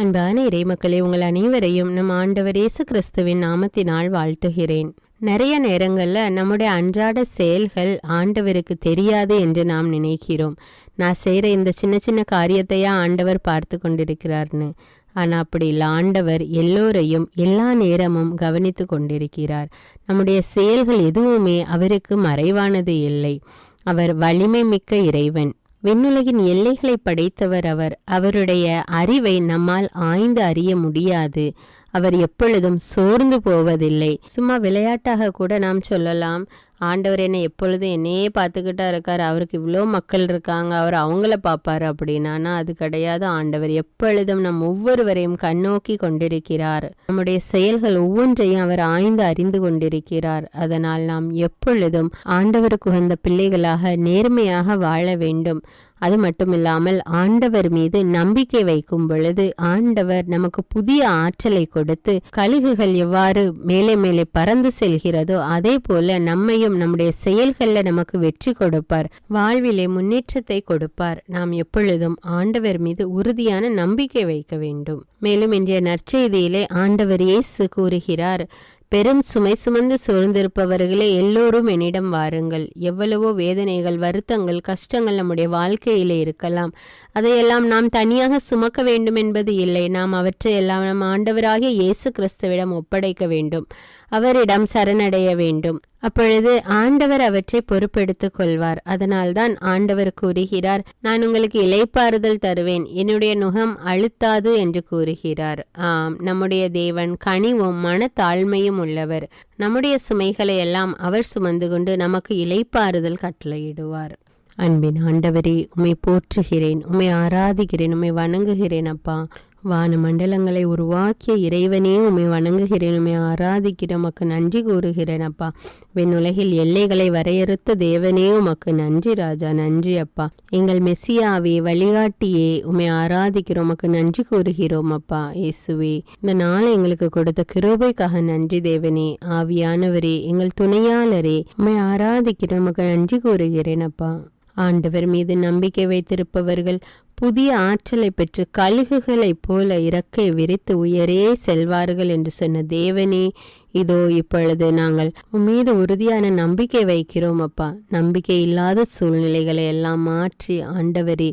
அன்பான இறைமக்களே உங்கள் அனைவரையும் நம் ஆண்டவர் இயேசு கிறிஸ்துவின் நாமத்தினால் வாழ்த்துகிறேன். நிறைய நேரங்களில் நம்முடைய அன்றாட செயல்கள் ஆண்டவருக்கு தெரியாது என்று நாம் நினைக்கிறோம். நான் செய்கிற இந்த சின்ன சின்ன காரியத்தையா ஆண்டவர் பார்த்து கொண்டிருக்கிறார்னு. ஆனால் அப்படி இல்லை. ஆண்டவர் எல்லோரையும் எல்லா நேரமும் கவனித்து கொண்டிருக்கிறார். நம்முடைய செயல்கள் எதுவுமே அவருக்கு மறைவானது இல்லை. அவர் வலிமை மிக்க இறைவன். விண்ணுலகின் எல்லைகளை படைத்தவர் அவர். அவருடைய அறிவை நம்மால் ஆய்ந்து அறிய முடியாது. அவர் எப்பொழுதும் சோர்ந்து போவதில்லை. சும்மா விளையாட்டாக கூட நாம் சொல்லலாம். ஆண்டவர் என்னை எப்பொழுதும் என்னையே பார்த்துக்கிட்டா இருக்கார். அவருக்கு இவ்வளோ மக்கள் இருக்காங்க. அவர் அவங்கள பார்ப்பாரு அப்படின்னா. அது கிடையாது. ஆண்டவர் எப்பொழுதும் நம் ஒவ்வொருவரையும் கண்ணோக்கி கொண்டிருக்கிறார். நம்முடைய செயல்கள் ஒவ்வொன்றையும் அவர் ஆய்ந்து அறிந்து கொண்டிருக்கிறார். அதனால் நாம் எப்பொழுதும் ஆண்டவருக்கு உகந்த பிள்ளைகளாக நேர்மையாக வாழ வேண்டும். அது மட்டுமில்லாமல் ஆண்டவர் மீது நம்பிக்கை வைக்கும் பொழுது ஆண்டவர் நமக்கு புதிய ஆற்றலை கொடுத்து கழுகுகள் எவ்வாறு மேலே மேலே பறந்து செல்கிறதோ அதே போல நம்மையும் நம்முடைய செயல்களில் நமக்கு வெற்றி கொடுப்பார். வாழ்விலே முன்னேற்றத்தை கொடுப்பார். நாம் எப்பொழுதும் ஆண்டவர் மீது உறுதியான நம்பிக்கை வைக்க வேண்டும். மேலும் இன்றைய நற்செய்தியிலே ஆண்டவர் இயேசு கூறுகிறார் பெரும் சுமை சுமந்து சோர்ந்திருப்பவர்களே எல்லோரும் என்னிடம் வாருங்கள். எவ்வளவோ வேதனைகள் வருத்தங்கள் கஷ்டங்கள் நம்முடைய வாழ்க்கையிலே இருக்கலாம். அதையெல்லாம் நாம் தனியாக சுமக்க வேண்டும் என்பது இல்லை. நாம் அவற்றை எல்லாம் நம் ஆண்டவராகிய இயேசு கிறிஸ்துவிடம் ஒப்படைக்க வேண்டும். அவரிடம் சரணடைய வேண்டும். அப்பொழுது ஆண்டவர் அவற்றை பொறுப்பெடுத்துக் கொள்வார். அதனால்தான் ஆண்டவர் கூறுகிறார் நான் உங்களுக்கு இலைப்பாறுதல் தருவேன். என்னுடைய நுகம் அழுத்தாது என்று கூறுகிறார். ஆம் நம்முடைய தேவன் கனிவும் மனத்தாழ்மையும் உள்ளவர். நம்முடைய சுமைகளை எல்லாம் அவர் சுமந்து கொண்டு நமக்கு இலைப்பாறுதல் கட்டளையிடுவார். அன்பின் ஆண்டவரே உம்மை போற்றுகிறேன். உம்மை ஆராதிக்கிறேன். உம்மை வணங்குகிறேன் அப்பா. வான மண்டலங்களை உருவாக்கிய இறைவனே உமை வணங்குகிறேன் உமை ஆராதிக்கிறேன் உமக்கு நன்றி கூறுகிறேன் அப்பா. விண்ணுலகில் எல்லைகளை வரையறுத்த தேவனே உமக்கு நன்றி ராஜா. நன்றி அப்பா. எங்கள் மெஸ்ஸியாவே வழிகாட்டியே உமை ஆராதிக்கிறோம் உமக்கு நன்றி கூறுகிறோம் அப்பா. இயேசுவே இந்த நாளை எங்களுக்கு கொடுத்த கிருபைக்காக நன்றி தேவனே. ஆவியானவரே எங்கள் துணையாளரே உம்மை ஆராதிக்கிறோம் உமக்கு நன்றி கூறுகிறேன் அப்பா. ஆண்டவர் மீது நம்பிக்கை வைத்திருப்பவர்கள் புதிய ஆற்றலை பெற்று கழுகுகளைப் போல இறக்கை விரித்து உயரே செல்வார்கள் என்று சொன்ன தேவனே இதோ இப்பொழுது நாங்கள் மீது உறுதியான நம்பிக்கை வைக்கிறோம் அப்பா. நம்பிக்கை இல்லாத சூழ்நிலைகளை எல்லாம் மாற்றி ஆண்டவரே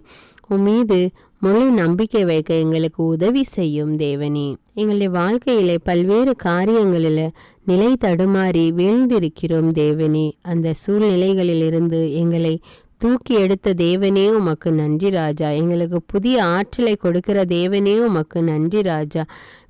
உம்மீது முழு நம்பிக்கை வைக்க எங்களுக்கு உதவி செய்யும் தேவனே. எங்களுடைய வாழ்க்கையிலே பல்வேறு காரியங்களில் நிலை தடுமாறி வீழ்ந்திருக்கிறோம் தேவனே. அந்த சூழ்நிலைகளிலிருந்து எங்களை தூக்கி எடுத்த தேவனே உமக்கு நன்றி ராஜா. எங்களுக்கு புதிய ஆற்றலை கொடுக்கிற தேவனே உமக்கு நன்றி ராஜா.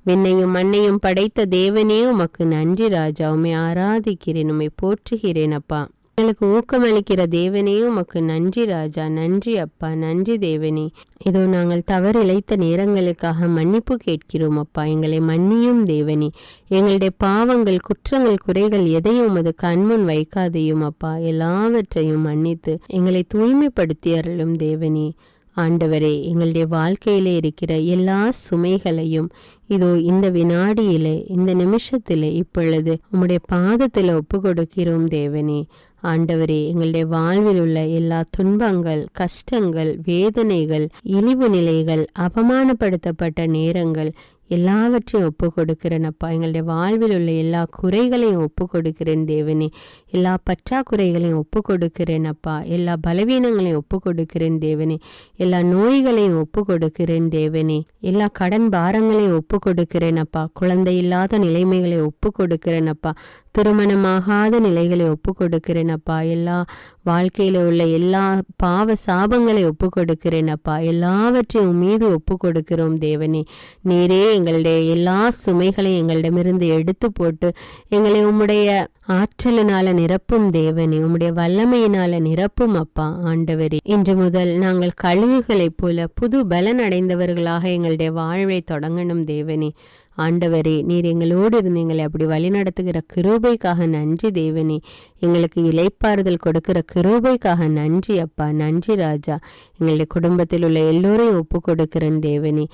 விண்ணையும் மண்ணையும் படைத்த தேவனே உமக்கு நன்றி ராஜா. உமை ஆராதிக்கிறேன் உமை போற்றுகிறேன் அப்பா. எங்களுக்கு ஊக்கமளிக்கிற தேவனே உமக்கு நன்றி ராஜா நன்றி அப்பா நன்றி தேவனே. இதோ நாங்கள் தவறு இழைத்த நேரங்களுக்காக மன்னிப்பு கேட்கிறோம் அப்பா. எங்களை மன்னியும் தேவனே. எங்களுடைய பாவங்கள் குற்றங்கள் குறைகள் எதையும் உமது கண்முன் வைக்காதையும் அப்பா. எல்லாவற்றையும் மன்னித்து எங்களை தூய்மைப்படுத்தி அருளும் தேவனே. ஆண்டவரே எங்களுடைய வாழ்க்கையிலே இருக்கிற எல்லா சுமைகளையும் இதோ இந்த வினாடியிலே இந்த நிமிஷத்திலே இப்பொழுது உம்முடைய பாதத்தில் ஒப்பு கொடுக்கிறோம் தேவனே. ஆண்டவரே எங்களுடைய வாழ்வில் உள்ள எல்லா துன்பங்கள் கஷ்டங்கள் வேதனைகள் இழிவு நிலைகள் அவமானப்படுத்தப்பட்ட நேரங்கள் எல்லாவற்றையும் ஒப்பு கொடுக்கிறேனப்பா எங்களுடைய வாழ்வில் உள்ள எல்லா குறைகளையும் ஒப்பு கொடுக்கிறேன் தேவனே. எல்லா பற்றாக்குறைகளையும் ஒப்பு கொடுக்கிறேனப்பா எல்லா பலவீனங்களையும் ஒப்பு கொடுக்கிறேன் தேவனே. எல்லா நோய்களையும் ஒப்பு கொடுக்கிறேன் தேவனே. எல்லா கடன் பாரங்களையும் ஒப்பு கொடுக்கிறேனப்பா குழந்தை இல்லாத நிலைமைகளை ஒப்பு கொடுக்கிறேனப்பா திருமணமாகாத நிலைகளை ஒப்பு கொடுக்கிறேனப்பா எல்லா வாழ்க்கையில உள்ள எல்லா பாவ சாபங்களை ஒப்பு கொடுக்கிறேன் அப்பா. எல்லாவற்றையும் மீது ஒப்பு கொடுக்கிறோம் தேவனே. நீரே எங்களுடைய எல்லா சுமைகளையும் எங்களிடமிருந்து எடுத்து போட்டு எங்களை உம்முடைய ஆற்றலினால நிரப்பும் தேவனே உம்முடைய வல்லமையினால நிரப்பும் அப்பா ஆண்டவரே. இன்று முதல் நாங்கள் கழுகுகளைப் போல புது பலன் அடைந்தவர்களாக எங்களுடைய வாழ்வை தொடங்கணும் தேவனே. ஆண்டவரே நீர் எங்களோடு இருந்து எங்களை அப்படி வழிநடத்துகிற கிருபைக்காக நன்றி தேவனே. எங்களுக்கு இலைப்பாறுதல் கொடுக்கிற கிருபைக்காக நன்றி அப்பா நன்றி ராஜா. எங்களுடைய குடும்பத்தில் உள்ள எல்லோரையும் ஒப்பு கொடுக்கிறேன் தேவனே.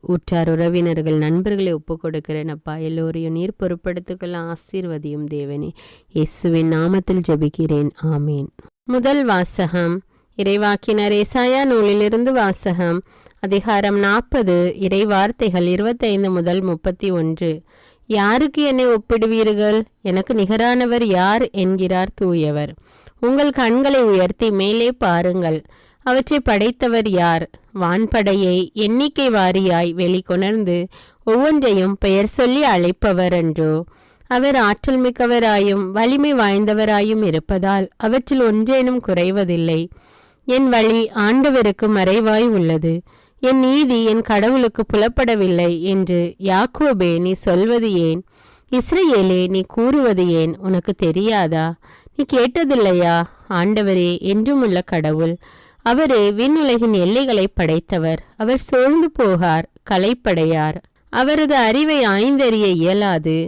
உற்றார் உறவினர்கள் நண்பர்களை ஒப்பு கொடுக்கிறேன் அப்பா. எல்லோரையும் நீர் பொறுப்படுத்துக்கெல்லாம் ஆசீர்வதியும் தேவனே. இயேசுவின் நாமத்தில் ஜெபிக்கிறேன். ஆமேன். முதல் வாசகம் இறைவாக்கினர் ஏசாயா நூலிலிருந்து வாசகம் அதிகாரம் நாற்பது இறை வார்த்தைகள் இருபத்தைந்து முதல் முப்பத்தி ஒன்று. யாருக்கு என்னை ஒப்பிடுவீர்கள்? எனக்கு நிகரானவர் யார் என்கிறார் தூயவர். உங்கள் கண்களை உயர்த்தி மேலே பாருங்கள். அவற்றை படைத்தவர் யார்? வான்படையை எண்ணிக்கை வாரியாய் வெளிக்கொணர்ந்து ஒவ்வொன்றையும் பெயர் சொல்லி அழைப்பவர் என்றோ அவர் ஆற்றல் மிக்கவராயும் வலிமை வாய்ந்தவராயும் இருப்பதால் அவற்றில் ஒன்றேனும் குறைவதில்லை. என் வழி ஆண்டவருக்கு மறைவாய் உள்ளது. என் நீதி என் கடவுளுக்கு புலப்படவில்லை என்று யாக்கோபே நீ சொல்வது ஏன்? இஸ்ரேலே நீ கூறுவது ஏன்? உனக்கு தெரியாதா? நீ கேட்டதில்லையா? ஆண்டவரே என்றுமுள்ள கடவுள் அவரே விண்ணுலகின் எல்லைகளை படைத்தவர். அவர் சோர்ந்து போகார் கலைப்படையார் அவரது அறிவை ஆய்ந்தறிய இயலாது.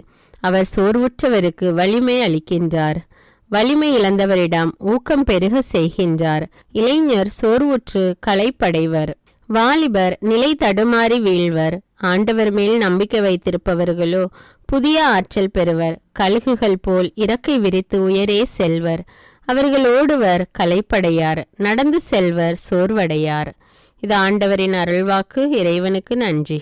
அவர் சோர்வுற்றவருக்கு வலிமை அளிக்கின்றார். வலிமை இழந்தவரிடம் ஊக்கம் பெருக செய்கின்றார். இளைஞர் சோர்வுற்று களைப்படைவர். வாலிபர் நிலை தடுமாறி வீழ்வர். ஆண்டவர் மேல் நம்பிக்கை வைத்திருப்பவர்களோ புதிய ஆற்றல் பெறுவர். கழுகுகள் போல் இறக்கை விரித்து உயரே செல்வர். அவர்கள் ஓடுவர் கலைப்படையார் நடந்து செல்வர் சோர்வடையார். இது ஆண்டவரின் அருள்வாக்கு. இறைவனுக்கு நன்றி.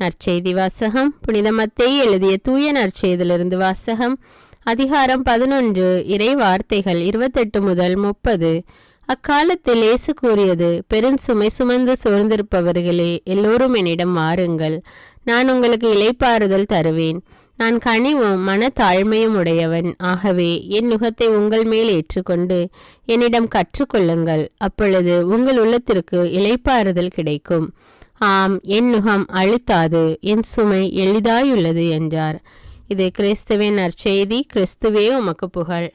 நற்செய்தி வாசகம். புனிதமத்தை எழுதிய தூய நற்செய்திலிருந்து வாசகம். அதிகாரம் பதினொன்று இறை வார்த்தைகள் இருபத்தெட்டு முதல் முப்பது. அக்காலத்தில் இயேசு கூறியது பெரும் சுமை சுமந்து சோர்ந்திருப்பவர்களே எல்லோரும் என்னிடம் வாருங்கள். நான் உங்களுக்கு இலைப்பாறுதல் தருவேன். நான் கனிவும் மன தாழ்மையும் உடையவன். ஆகவே என் நுகத்தை உங்கள் மேல் ஏற்றுக்கொண்டு என்னிடம் கற்றுக்கொள்ளுங்கள். அப்பொழுது உங்கள் உள்ளத்திற்கு இலைப்பாறுதல் கிடைக்கும். ஆம் என் நுகம் அழுத்தாது என் சுமை எளிதாயுள்ளது என்றார். இது கிறிஸ்துவின் நற்செய்தி. கிறிஸ்துவே உமக்கு புகழ்.